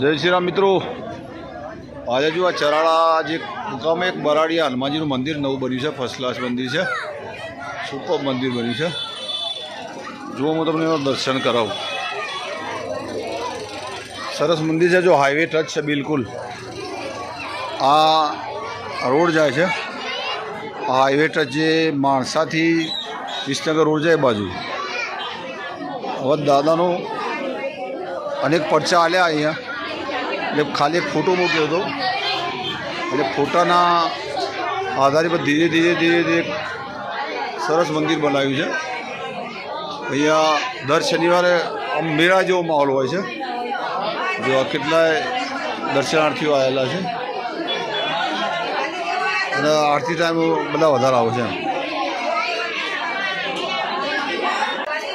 જય શ્રી રામ મિત્રો. આજે જો આ ચરાળા જે મુકામે એક બરાડીયા હનુમાનજીનું મંદિર નવું બન્યું છે ફર્સ્ટ ક્લાસ મંદિર છે. સુપર મંદિર બન્યું છે. જુઓ હું તમને એનું દર્શન કરાવું. સરસ મંદિર છે જો હાઈવે ટચ છે બિલકુલ. આ રોડ જાય છે. આ હાઈવે ટચ જે માણસાથી વિસનગર રોડ જાય બાજુ. હવે દાદાનું અનેક પરચા આલ્યા અહીંયા. એટલે ખાલી ફોટો મૂક્યો હતો. એટલે ફોટાના આધારે પર ધીરે ધીરે ધીરે ધીરે સરસ મંદિર બનાવ્યું છે. અહીંયા દર શનિવારે આમ મેળા જેવો માહોલ હોય છે. જો કેટલાય દર્શનાર્થીઓ આવેલા છે. અને આરતી ટાઈમ બધા વધારે આવે છે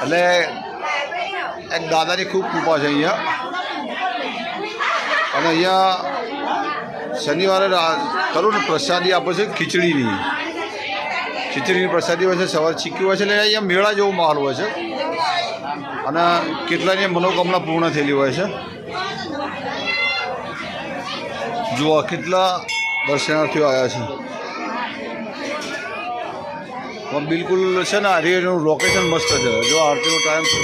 એટલે એક દાદાની ખૂબ કૃપા છે અહીંયા. અને અહીંયા શનિવારે કરું ને, પ્રસાદી આપે છે ખીચડીની. ખીચડીની પ્રસાદી હોય છે, સવારે ચીકી હોય છે, એટલે અહીંયા મેળા જેવો માહોલ હોય છે. અને કેટલાની મનોકામના પૂર્ણ થયેલી હોય છે. જુઓ કેટલા દર્શનાર્થીઓ આવ્યા છે. પણ બિલકુલ છે ને આર્યનું લોકેશન મસ્ત છે. જો આરતીનો ટાઈમ છે.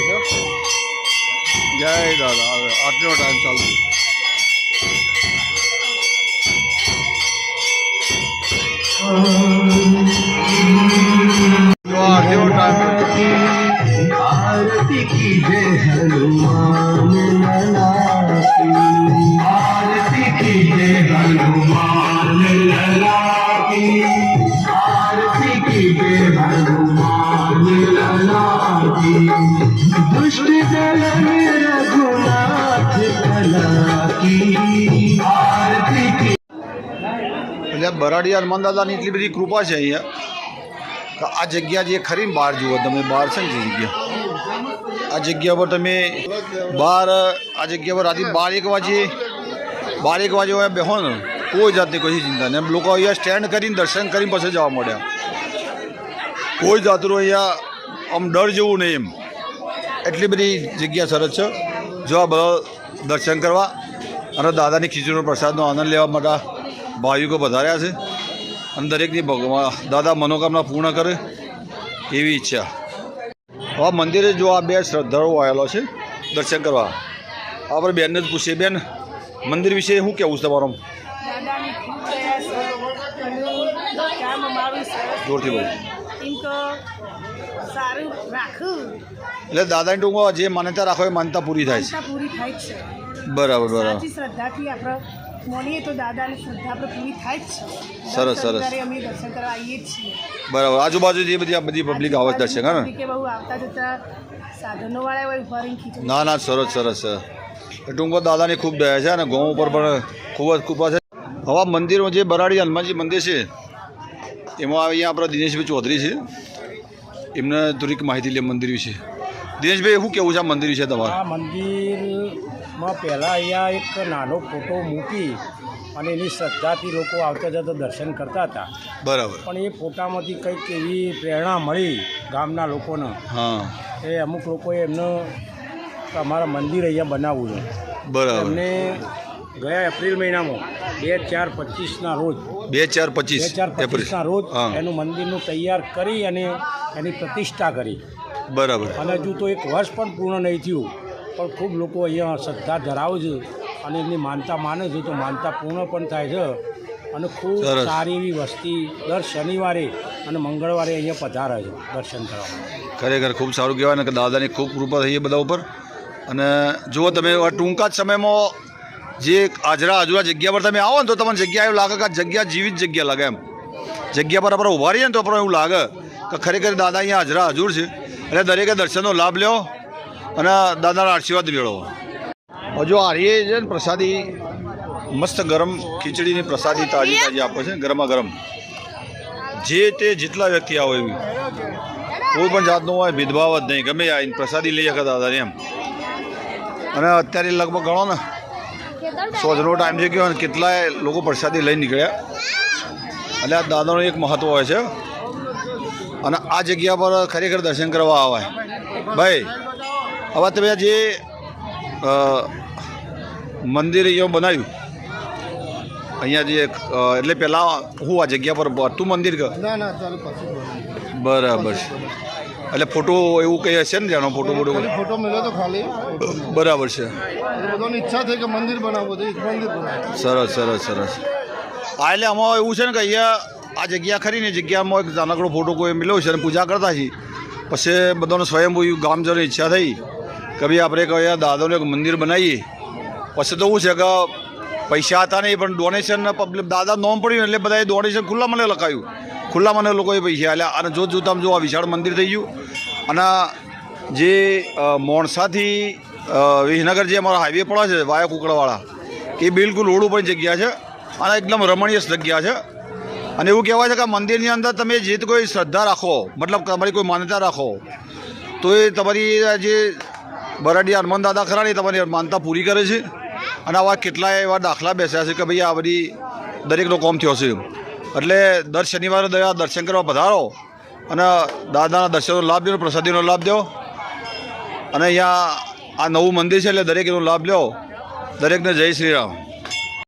જય દાદા આરતીનો ટાઈમ ચાલુ છે. आरती की जय हनुमान ललाकी आरती की जय हनुमान ललाकी आरती की जय हनुमान ललाकी दुष्ट दल में रघुनाथ कला की आरती की એટલે બરાડી હનુમાન દાદાની એટલી બધી કૃપા છે અહીંયા. આ જગ્યા જે ખરી બહાર જુઓ તમે, બહાર છે ને જગ્યા? આ જગ્યા પર તમે બહાર આ જગ્યા પર રાતે બાર એક વાગે બાર એક વાગે અહીંયા બેહો ને, કોઈ જાતની કોઈ ચિંતા નહીં. એમ લોકો અહીંયા સ્ટેન્ડ કરીને દર્શન કરીને પછી જવા મળ્યા કોઈ જાતનું અહીંયા આમ ડર જેવું નહીં એમ. એટલી બધી જગ્યા સરસ છે. જો આ બધા દર્શન કરવા અને દાદાની ખીચડીનો પ્રસાદનો આનંદ લેવા માટે ભાવિકો વધાર્યા છે અને દરેકની ભગવાન દાદા મનોકામના પૂર્ણ કરે એવી ઈચ્છા. હવે મંદિરે જો આ બે શ્રદ્ધાળુઓ આવેલો છે દર્શન કરવા. આપણે બેનને જ પૂછીએ. બેન મંદિર વિશે શું કહેવું છે તમારું? જોરથી બોલો. એટલે દાદાની ટૂંકમાં જે માન્યતા રાખો એ માનતા પૂરી થાય છે. બરાબર બરાબર. શ્રદ્ધાથી આપણે માનીએ તો દાદાની શ્રદ્ધા આપણે પૂરી થાય જ છે. સરસ, સરસ. અમે દર્શન કરવા આવીએ જ છીએ. બરાબર. આજુબાજુ જે બધી આ બધી પબ્લિક આવે છે દર્શન હા ને? બહુ આવતા જતા સાધનો વાળા હોય ઊભા રહીને ખીચડી ના ના સરસ સરસ ટૂંકમાં દાદાની ખૂબ દયા છે અને ગૌ ઉપર પણ ખૂબ જ કૃપા છે. હવા મંદિરમાં જે બરાડી હનુમાનજી મંદિર છે એમાં અહીંયા આપણા દિનેશભાઈ ચૌધરી છે. એમને થોડીક માહિતી લે મંદિર વિશે. દિનેશભાઈ શું કેવું છે આ મંદિર વિશે તમારે? આ મંદિરમાં પહેલાં અહીંયા એક નાનો ફોટો મૂકી અને એની શ્રદ્ધાથી લોકો આવતા જતા દર્શન કરતા હતા. બરાબર. પણ એ ફોટામાંથી કંઈક એવી પ્રેરણા મળી ગામના લોકોને. એ અમુક લોકોએ એમનું અમારા મંદિર અહીંયા બનાવવું છે. બરાબર. એમને ગયા એપ્રિલ મહિનામાં બે ચાર પચીસના રોજ. બે ચાર બે પચીસ ચાર એપ્રિલ. પચીસના રોજ એનું મંદિરનું તૈયાર કરી અને એની પ્રતિષ્ઠા કરી. બરાબર. અને હજુ તો એક વર્ષ પણ પૂર્ણ નહીં થયું. પણ ખૂબ લોકો અહીંયા શ્રદ્ધા ધરાવે છે અને એમની માનતા માને છે તો માનતા પૂર્ણ પણ થાય છે. અને ખૂબ. સારી એવી વસ્તી દર શનિવારે અને મંગળવારે અહીંયા પધારે છે દર્શન કરવા. ખરેખર ખૂબ સારું કહેવાય ને કે દાદાની ખૂબ કૃપા થઈ બધા ઉપર. અને જુઓ તમે ટૂંકા જ સમયમાં જે આજરા આજુરા જગ્યા પર તમે આવો ને તો તમને જગ્યા એવું લાગે કે આ જગ્યા જીવિત જગ્યા લાગે એમ. જગ્યા પર આપણે ઊભા રહીએ ને તો આપણે એવું લાગે કે ખરેખર દાદા અહીંયા હાજરા હજુર છે. એટલે દરેકે દર્શનનો લાભ લ્યો. અને દાદાના આશીર્વાદ મેળવો. હજુ હારીએ છે ને પ્રસાદી. મસ્ત ગરમ ખીચડીની પ્રસાદી તાજી તાજી આપે છે ગરમા ગરમ જે તે જેટલા વ્યક્તિ આવો એવી. કોઈ પણ જાતનો હોય ભેદભાવ જ નહીં. ગમે આવીને પ્રસાદી લઈ શકે દાદાને એમ. અને અત્યારે લગભગ ગણો ને સોજનો ટાઈમ છે ગયો અને કેટલાય લોકો પ્રસાદી લઈ નીકળ્યા. એટલે આ દાદાનું એક મહત્ત્વ હોય છે. અને આ જગ્યા પર ખરેખર દર્શન કરવા આવે ભાઈ હવે તમે જે મંદિર અહીંયા બનાવ્યું અહીંયા જે એટલે પહેલાં હું આ જગ્યા પર હતું મંદિર બરાબર છે. એટલે ફોટો એવું કંઈ હશે ને જાણો ફોટો મોટો ફોટો મળ્યો તો ખાલી બરાબર છે. બધાની ઈચ્છા થઈ કે મંદિર બનાવવું તો મંદિર સરસ સરસ સરસ. હા એટલે આમાં એવું છે ને કે અહીંયા આ જગ્યા ખરી ને જગ્યામાં એક નાનકડો ફોટો કોઈ મળ્યો છે અને પૂજા કરતા છીએ પછી બધાને સ્વયંભૂ ગામજનોની ઈચ્છા થઈ. કે ભાઈ આપણે કહો દાદાનું એક મંદિર બનાવીએ. પછી તો એવું છે કે પૈસા હતા નહીં, પણ ડોનેશન પબ્લિક દાદા નોમ પડ્યું એટલે બધાએ ડોનેશન ખુલ્લા મને લખાયું. ખુલ્લા મને લોકોએ પૈસા આલ્યા અને જોત જોતામાં જો આ વિશાળ મંદિર થઈ ગયું. અને જે મોણસાથી વિસનગર જે અમારા હાઈવે પડે છે, વાયા કુકડવાળા એ બિલકુલ રોડ ઉપર જગ્યા છે. અને એકદમ રમણીય જગ્યા છે. અને એવું કહેવાય છે કે મંદિરની અંદર તમે જે કોઈ શ્રદ્ધા રાખો, મતલબ તમારી કોઈ માન્યતા રાખો, તો એ તમારી જે બરાડિયા હનુમાન દાદા ખરાની એ તમારી માનતા પૂરી કરે છે? અને આવા કેટલાય એવા દાખલા બેસ્યા છે કે ભાઈ આ બધી દરેકનો કોમ થયો છે. એટલે દર શનિવારે દયા દર્શન કરવા પધારો અને દાદાના દર્શનનો લાભ લો પ્રસાદીનો લાભ લ્યો. અને અહીંયા આ નવું મંદિર છે એટલે દરેક એનો લાભ લ્યો. દરેકને જય શ્રી રામ.